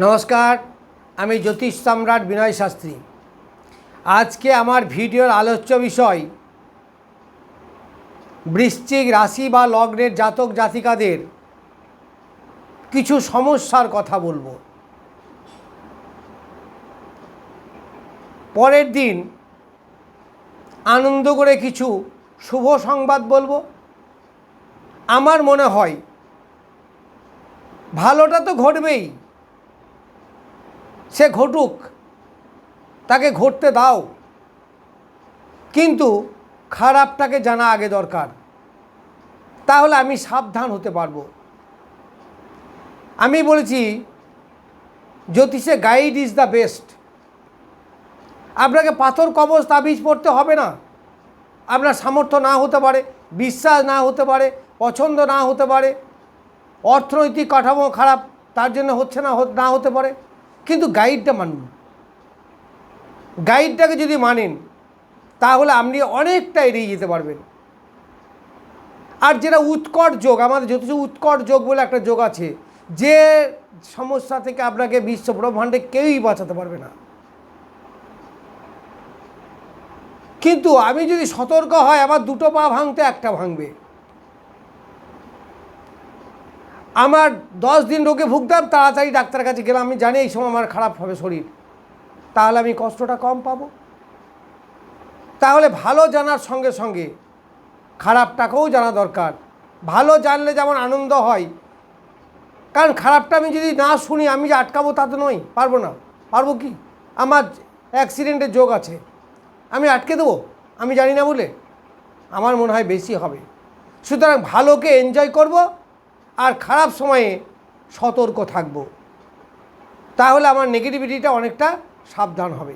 নমস্কার, আমি জ্যোতিষ সম্রাট বিনয় শাস্ত্রী। আজকে আমার ভিডিওর আলোচ্য বিষয়, বৃশ্চিক রাশি বা লগ্নের জাতক জাতিকাদের কিছু সমস্যার কথা বলব। পরের দিন আনন্দ করে কিছু শুভ সংবাদ বলব। আমার মনে হয় ভালোটা তো ঘটবেই। সে ঘটুক, তাকে ঘটতে দাও। কিন্তু খারাপটাকে জানা আগে দরকার। তাহলে আমি সাবধান হতে পারব। আমি বলেছি, জ্যোতিষে গাইড ইজ দ্য বেস্ট আপনাকে পাথর কবচ তাবিজ পড়তে হবে না। আপনার সামর্থ্য না হতে পারে, বিশ্বাস না হতে পারে, পছন্দ না হতে পারে। অর্থনৈতিক কাঠামো খারাপ, তার জন্য হচ্ছে না না হতে পারে। কিন্তু গাইডটা মানুন। গাইডটাকে যদি মানেন, তাহলে আপনি অনেকটা এড়িয়ে যেতে পারবেন। আর যেটা উৎকট যোগ, আমাদের জ্যোতিষ উৎকট যোগ বলে একটা যোগ আছে, যে সমস্যা থেকে আপনাকে বিশ্ব ব্রহ্মাণ্ডে কেউই বাঁচাতে পারবে না। কিন্তু আমি যদি সতর্ক হয় আবার দুটো পা ভাঙতে, একটা ভাঙবে। আমার দশ দিন রোগে ভুগতাম, তাড়াতাড়ি ডাক্তারের কাছে গেলাম। আমি জানি এই সময় আমার খারাপ হবে শরীর। তাহলে আমি কষ্টটা কম পাবো। তাহলে ভালো জানার সঙ্গে সঙ্গে খারাপটাকেও জানা দরকার। ভালো জানলে যেমন আনন্দ হয়। কারণ খারাপটা আমি যদি না শুনি, আমি যে আটকাবো তা তো নয়, পারব না। পারব কি? আমার অ্যাক্সিডেন্টের যোগ আছে। আমি আটকে দেবো? আমি জানি না বলে। আমার মনে হয় বেশি হবে। সুতরাং ভালোকে এনজয় করব। আর খারাপ সময়ে সতর্ক থাকব। তাহলে আমার নেগেটিভিটিটা অনেকটা সাবধান হবে।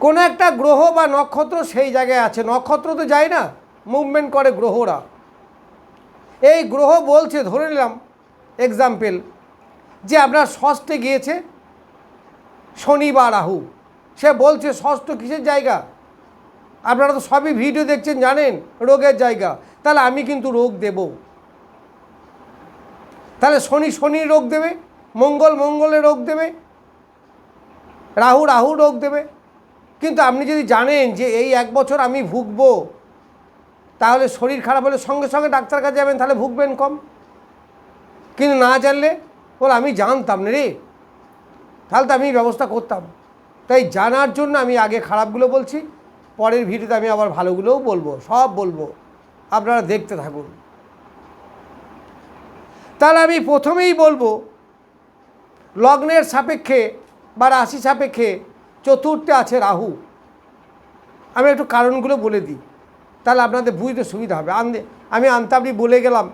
কোনো একটা গ্রহ বা নক্ষত্র সেই জায়গায় আছে। নক্ষত্র তো যায় না মুভমেন্ট করে গ্রহরা। এই গ্রহ বলছে, ধরে নিলাম এক্সাম্পল যে আপনার ষষ্ঠে গিয়েছে, শনি বা রাহু। সে বলছে, ষষ্ঠ কিসের জায়গা? আপনারা তো সবই ভিডিও দেখছেন, জানেন, রোগের জায়গা। তাহলে আমি কিন্তু রোগ দেব। তাহলে শনি শনি রোগ দেবে, মঙ্গল মঙ্গলে রোগ দেবে, রাহু রাহু রোগ দেবে। কিন্তু আপনি যদি জানেন যে এই এক বছর আমি ভুগব, তাহলে শরীর খারাপ হলে সঙ্গে সঙ্গে ডাক্তার কাছে যাবেন, তাহলে ভুগবেন কম। কিন্তু না জানলে, বল আমি জানতাম না রে। তাহলে তো আমি ব্যবস্থা করতাম। তাই জানার জন্য আমি আগে খারাপগুলো বলছি, পরের ভিডিওতে আমি আবার ভালোগুলোও বলব, সব বলব। আপনারা দেখতে থাকুন। তাহলে আমি প্রথমেই বলব, লগ্নের সাপেক্ষে বা রাশি সাপেক্ষে চতুর্থে আছে রাহু। আমি একটু কারণগুলো বলে দিই, তাহলে আপনাদের বুঝতে সুবিধা হবে। আনতে, আমি আনতে আপনি বলে গেলাম,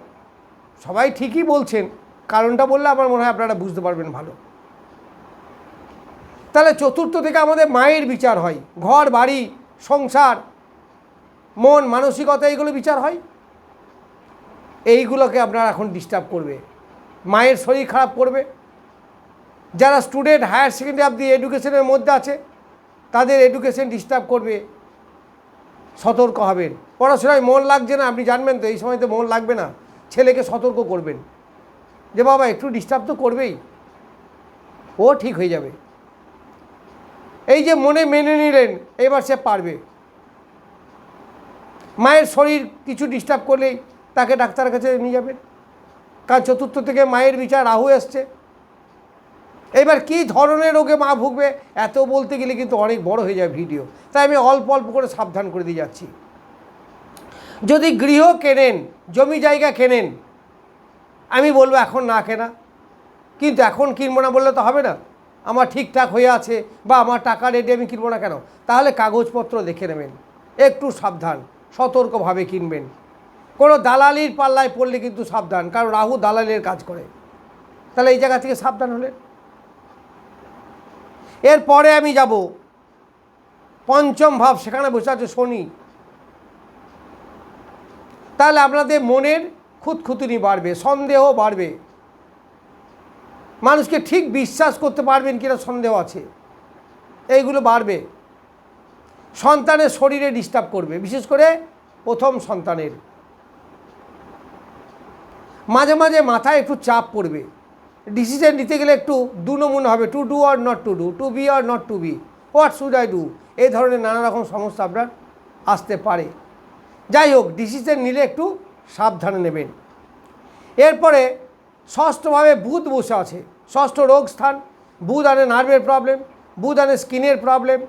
সবাই ঠিকই বলছেন, কারণটা বললে আমার মনে হয় আপনারা বুঝতে পারবেন ভালো। তাহলে চতুর্থ থেকে আমাদের মায়ের বিচার হয়, ঘর, বাড়ি, সংসার, মন, মানসিকতা এগুলো বিচার হয়? এইগুলোকে আপনার এখন ডিস্টার্ব করবে। মায়ের শরীর খারাপ করবে। যারা স্টুডেন্ট হায়ার সেকেন্ডারি দি এডুকেশনের মধ্যে আছে, তাদের এডুকেশন ডিস্টার্ব করবে। সতর্ক হবেন। পড়াশোনায় মন লাগছে না, আপনি জানবেন তো, এই সময় তো মন লাগবে না। ছেলেকে সতর্ক করবেন। যে বাবা, একটু ডিস্টার্ব তো করবেই। ও ঠিক হয়ে যাবে। এই যে মনে মেনে নিলেন, এবার সে পারবে। মায়ের শরীর কিছু ডিস্টার্ব করলেই তাকে ডাক্তারের কাছে নিয়ে যাবেন কারণ চতুর্থ থেকে মায়ের বিচার রাহু এসছে। এবার কী ধরনের রোগে মা ভুগবে, এত বলতে গেলে কিন্তু অনেক বড় হয়ে যায় ভিডিও। তাই আমি অল্প অল্প করে সাবধান করে দিয়ে যাচ্ছি। যদি গৃহ কেনেন, জমি জায়গা কেনেন, আমি বলব এখন না কেনা। কিন্তু এখন কিনবো না বললে তো হবে না। আমার ঠিকঠাক হয়ে আছে বা আমার টাকা রেডি আমি কিনবো না কেন? তাহলে কাগজপত্র দেখে নেবেন। একটু সাবধান, সতর্কভাবে কিনবেন। কোনো দালালির পাল্লায় পড়লে কিন্তু সাবধান, কারণ রাহু দালালের কাজ করে। তাহলে এই জায়গা থেকে সাবধান হলেন এরপরে আমি যাব। পঞ্চম ভাব, সেখানে বসে আছে শনি। তাহলে আপনাদের মনের খুঁতখুতুনি বাড়বে, সন্দেহ বাড়বে। মানুষকে ঠিক বিশ্বাস করতে পারবেন কিনা সন্দেহ আছে। এইগুলো বাড়বে। সন্তানের শরীরে ডিস্টার্ব করবে, বিশেষ করে প্রথম সন্তানের। মাঝে মাঝে মাথায় একটু চাপ পড়বে। ডিসিশন নিতে গেলে একটু দু নমুনা হবে to do or not to do to be or not to be what should I do এই ধরনের নানা রকম সমস্যা আপনার আসতে পারে। যাই হোক ডিসিশন নিলে একটু সাবধানে নেবেন। এরপরে ষষ্ঠভাবে বুধ বসে আছে। ষষ্ঠ রোগ স্থান, বুধ আনে নার্ভের প্রবলেম বুধ আনে স্কিনের প্রবলেম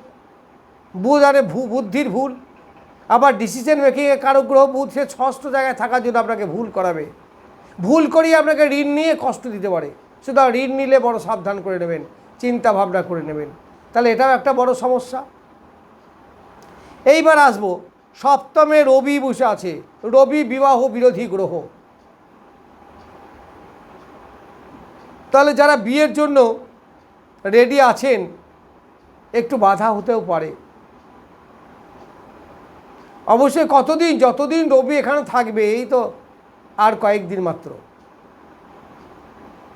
বুধ আনে ভু, বুদ্ধির ভুল। আবার ডিসিশন মেকিংয়ে কারও গ্রহ বুধ সে ষষ্ঠ জায়গায় থাকার জন্য আপনাকে ভুল করাবে। ভুল করিয়ে আপনাকে ঋণ নিয়ে কষ্ট দিতে পারে। সুতরাং ঋণ নিলে বড় সাবধান করে নেবেন চিন্তা ভাবনা করে নেবেন। তাহলে এটাও একটা বড় সমস্যা। এইবার আসব, সপ্তমে রবি বসে আছে। রবি বিবাহ বিরোধী গ্রহ। তাহলে যারা বিয়ের জন্য রেডি আছেন, একটু বাধা হতেও পারে। অবশ্যই কতদিন, যতদিন রবি এখানে থাকবে, এই তো আর কয়েকদিন মাত্র।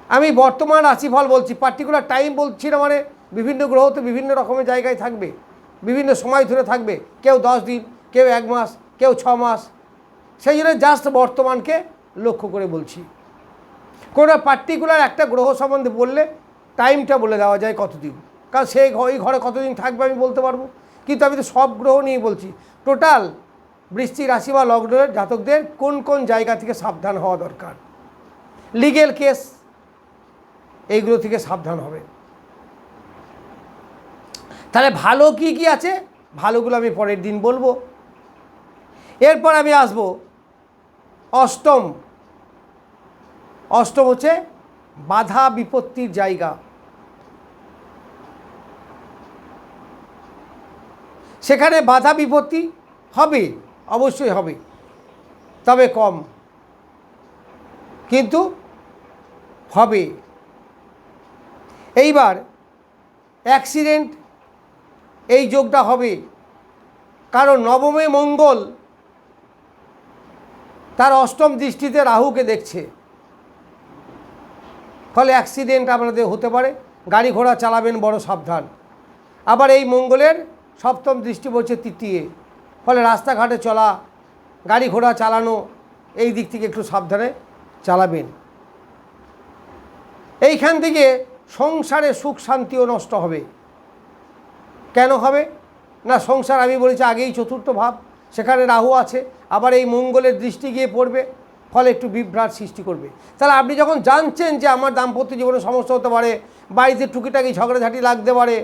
আমি বর্তমান রাশিফল বলছি পার্টিকুলার টাইম বলছি না মানে বিভিন্ন গ্রহ তো বিভিন্ন রকমের জায়গায় থাকবে, বিভিন্ন সময় ধরে থাকবে, কেউ দশ দিন, কেউ এক মাস, কেউ ছ মাস। সেই জন্য জাস্ট বর্তমানকে লক্ষ্য করে বলছি। কোনো পার্টিকুলার একটা গ্রহ সম্বন্ধে বললে টাইমটা বলে দেওয়া যায় কতদিন। কারণ সেই ওই ঘরে কতদিন থাকবে আমি বলতে পারব। কিন্তু আমি তো সব গ্রহ নিয়ে বলছি। টোটাল বৃষ্টি রাশি বা লগ্নের জাতকদের কোন কোন জায়গা থেকে সাবধান হওয়া দরকার? লিগেল কেস, এইগুলো থেকে সাবধান হবে। তাহলে ভালো কি কি আছে? ভালোগুলো আমি পরের দিন বলব। এরপর আমি আসব অষ্টম। অষ্টম হচ্ছে বাধা বিপত্তির জায়গা। সেখানে বাধা বিপত্তি হবে। অবশ্যই হবে। তবে কম। কিন্তু হবে। এইবার অ্যাক্সিডেন্ট এই যোগটা হবে। কারণ নবমে মঙ্গল তার অষ্টম দৃষ্টিতে রাহুকে দেখছে। ফলে অ্যাক্সিডেন্ট আপনাদের হতে পারে। গাড়ি ঘোড়া চালাবেন বড় সাবধান। আবার এই মঙ্গলের সপ্তম দৃষ্টি পড়ছে তৃতীয়। ফলে রাস্তাঘাটে চলা, গাড়ি ঘোড়া চালানো, এই দিক থেকে একটু সাবধানে চালাবেন। এইখান থেকে সংসারে সুখ শান্তিও নষ্ট হবে। কেন হবে? না, সংসার আমি বলেছি আগেই চতুর্থ ভাব, সেখানে রাহু আছে, আবার এই মঙ্গলের দৃষ্টি গিয়ে পড়বে, ফলে একটু বিভ্রাট সৃষ্টি করবে। তাহলে আপনি যখন জানছেন যে আমার দাম্পত্য জীবনে সমস্যা হতে পারে, বাড়িতে টুকিটাকি ঝগড়াঝাটি লাগতে পারে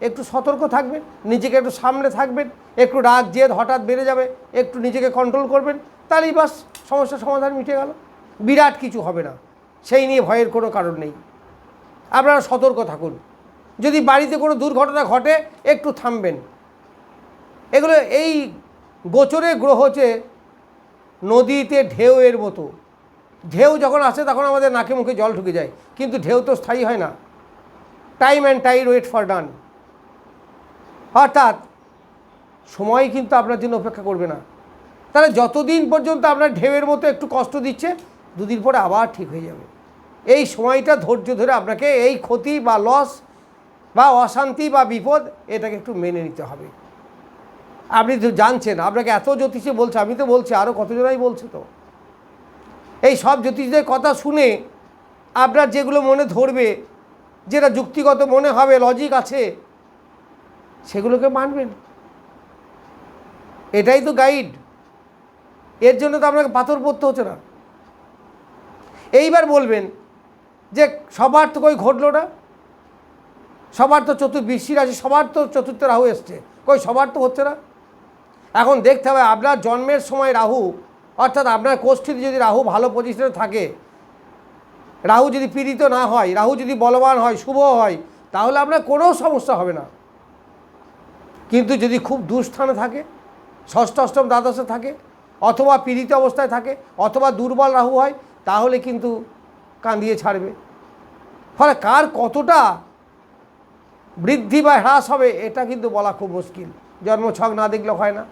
একটু সতর্ক থাকবেন, নিজেকে একটু সামনে থাকবেন, একটু রাগ, জেদ হঠাৎ বেড়ে যাবে, একটু নিজেকে কন্ট্রোল করবেন তাহলেই বাস সমস্যার সমাধান মিটে গেল। বিরাট কিছু হবে না, সেই নিয়ে ভয়ের কোনো কারণ নেই। আপনারা সতর্ক থাকুন। যদি বাড়িতে কোনো দুর্ঘটনা ঘটে, একটু থামবেন। এগুলো এই গোচরে গ্রহ হচ্ছে নদীতে ঢেউয়ের মতো। ঢেউ যখন আসে, তখন আমাদের নাকে মুখে জল ঢুকে যায়, কিন্তু ঢেউ তো স্থায়ী হয় না। Time and time wait for done অর্থাৎ সময় কিন্তু আপনার জন্য অপেক্ষা করবে না। তাহলে যতদিন পর্যন্ত আপনার ঢেউয়ের মতো একটু কষ্ট দিচ্ছে, দুদিন পরে আবার ঠিক হয়ে যাবে। এই সময়টা ধৈর্য ধরে আপনাকে এই ক্ষতি বা লস বা অশান্তি বা বিপদ এটাকে একটু মেনে নিতে হবে। আপনি তো জানছেন, আপনাকে এত জ্যোতিষে বলছে, আমি তো বলছি আরও কতজনাই বলছে তো? এই সব জ্যোতিষদের কথা শুনে আপনার যেগুলো মনে ধরবে, যেটা যুক্তিগত মনে হবে লজিক আছে সেগুলোকে মানবেন। এটাই তো গাইড এর জন্য তো আপনাকে পাথর পড়তে হচ্ছে না। এইবার বলবেন যে সবার তো কই ঘটলো না? সবার তো চতুর্থ বৃষ্টির আছে সবার তো চতুর্থ রাহু এসছে। কই সবার তো হচ্ছে না? এখন দেখতে হবে, আপনার জন্মের সময় রাহু, অর্থাৎ আপনার কোষ্ঠীতে যদি রাহু ভালো পজিশনে থাকে, রাহু যদি পীড়িত না হয়, রাহু যদি বলবান হয়, শুভ হয়, তাহলে আপনার কোনো সমস্যা হবে না। কিন্তু যদি খুব দুস্থানে থাকে, ষষ্ঠ, অষ্টম দ্বাদশে থাকে, অথবা পীড়িত অবস্থায় থাকে, অথবা দুর্বল রাহু হয়, তাহলে কিন্তু কাঁদিয়ে ছাড়বে। ফলে কার কতটা বৃদ্ধি বা হ্রাস হবে, এটা কিন্তু বলা খুব মুশকিল। জন্মছক না দেখলে হয় না।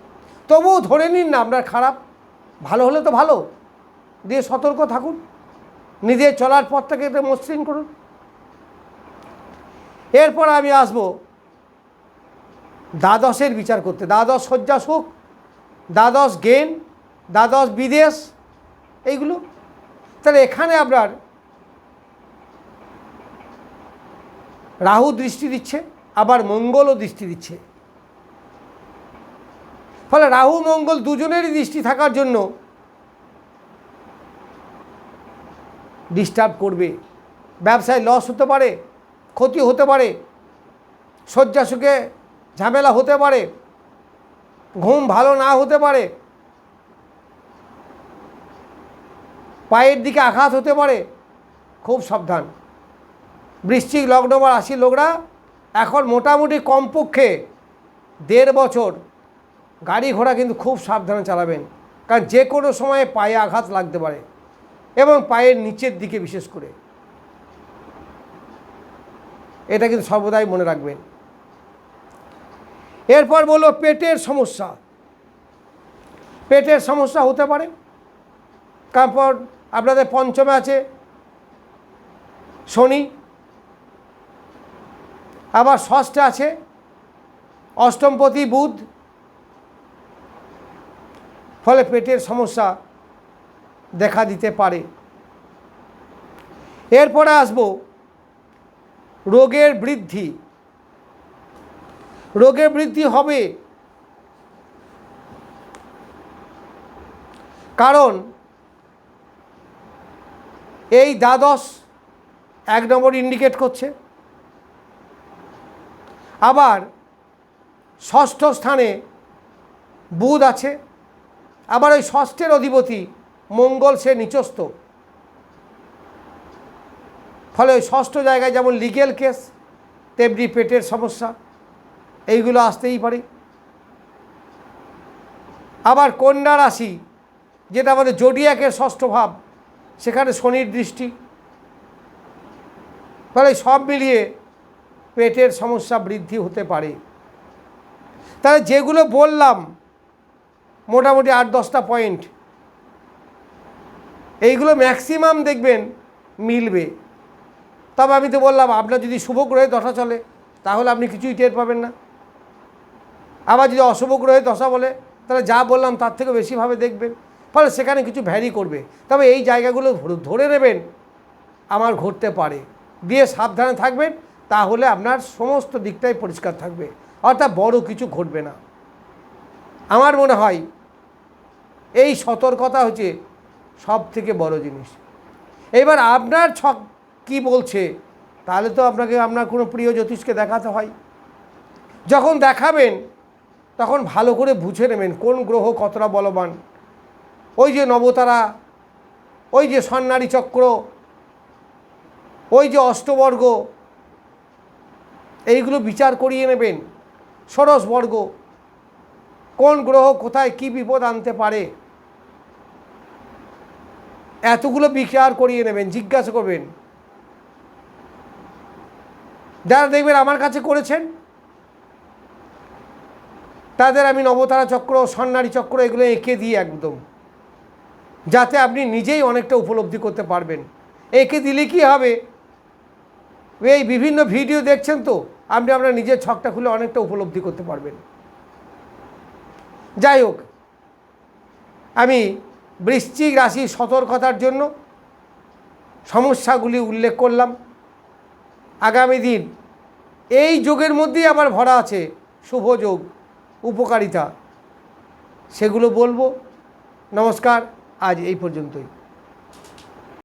তবুও ধরে নিন না আপনার খারাপ। ভালো হলে তো ভালো। দিয়ে সতর্ক থাকুন। নিজের চলার পথটাকে একটু মসৃণ করুন। এরপর আমি আসব দ্বাদশের বিচার করতে। দ্বাদশ শয্যা সুখ দ্বাদশ জ্ঞান, দ্বাদশ বিদেশ, এইগুলো। তাহলে এখানে আপনার রাহু দৃষ্টি দিচ্ছে, আবার মঙ্গলও দৃষ্টি দিচ্ছে। ফলে রাহু, মঙ্গল দুজনেরই দৃষ্টি থাকার জন্য ডিস্টার্ব করবে। ব্যবসায় লস হতে পারে, ক্ষতি হতে পারে শয্যা সুখে ঝামেলা হতে পারে, ঘুম ভালো না হতে পারে, পায়ের দিকে আঘাত হতে পারে, খুব সাবধান। বৃশ্চিক লগ্ন বা লোকরা এখন মোটামুটি কমপক্ষে দেড় বছর গাড়ি ঘোড়া কিন্তু খুব সাবধানে চালাবেন, কারণ যে কোনো সময়ে পায়ে আঘাত লাগতে পারে এবং পায়ের নিচের দিকে বিশেষ করে। এটা কিন্তু সর্বদাই মনে রাখবেন। এরপর বলল, পেটের সমস্যা। পেটের সমস্যা হতে পারে। তারপর আপনাদের পঞ্চমে আছে শনি। আবার ষষ্ঠে আছে অষ্টমপতি বুধ। ফলে পেটের সমস্যা দেখা দিতে পারে। এরপরে আসব রোগের বৃদ্ধি। রোগের বৃদ্ধি হবে। কারণ এই দ্বাদশ এক নম্বর ইন্ডিকেট করছে। আবার ষষ্ঠ স্থানে বুধ আছে। আবার ওই ষষ্ঠের অধিপতি মঙ্গল, সে নিচস্থ। ফলে ওই ষষ্ঠ জায়গায় যেমন লিগেল কেস তেমনি পেটের সমস্যা। এইগুলো আসতেই পারে। আবার কন্যা রাশি, যেটা আমাদের জোডিয়াকের ষষ্ঠ ভাব, সেখানে শনির দৃষ্টি। ফলে সব মিলিয়ে পেটের সমস্যা বৃদ্ধি হতে পারে। তাহলে যেগুলো বললাম, মোটামুটি আট দশটা পয়েন্ট। এইগুলো ম্যাক্সিমাম দেখবেন মিলবে। তবে আমি তো বললাম, আপনার যদি শুভ গ্রহে দশা চলে, তাহলে আপনি কিছুই টের পাবেন না। আবার যদি অশুভ গ্রহে দশা বলে, তাহলে যা বললাম তার থেকে বেশিভাবে দেখবেন ফলে সেখানে কিছু ভ্যারি করবে। তবে এই জায়গাগুলো ধরে- নেবেন, আমার ঘটতে পারে। দিয়ে সাবধানে থাকবেন, তাহলে আপনার সমস্ত দিকটাই পরিষ্কার থাকবে। অর্থাৎ বড় কিছু ঘটবে না। আমার মনে হয়, এই সতর্কতা হচ্ছে সব থেকে বড় জিনিস। এবার আপনার ছক কি বলছে, তাহলে তো আপনাকে, আপনার কোনো প্রিয় জ্যোতিষকে দেখাতে হয়। যখন দেখাবেন তখন ভালো করে বুঝে নেবেন কোন গ্রহ কতটা বলবান। ওই যে নবতারা, ওই যে সন্ন্যারী চক্র, ওই যে অষ্টবর্গ, এইগুলো বিচার করিয়ে নেবেন। ষোড়শ বর্গ, কোন গ্রহ কোথায় কি বিপদ আনতে পারে। এতগুলো বিচার করিয়ে নেবেন, জিজ্ঞাসা করবেন। যারা দেখবেন আমার কাছে করেছেন তাদের আমি নবতারা চক্র সন্ন্যারী চক্র এগুলো এঁকে দিই একদম। যাতে আপনি নিজেই অনেকটা উপলব্ধি করতে পারবেন। এঁকে দিলে কি হবে? এই বিভিন্ন ভিডিও দেখছেন তো, আপনি আপনার নিজের ছকটা খুলে অনেকটা উপলব্ধি করতে পারবেন। যাই হোক, আমি বৃশ্চিক রাশির সতর্কতার জন্য সমস্যাগুলি উল্লেখ করলাম। আগামী দিন এই যোগের মধ্যেই আবার ভরা আছে শুভ যোগ। উপকারিতা। সেগুলো বলব। নমস্কার আজ এই পর্যন্তই।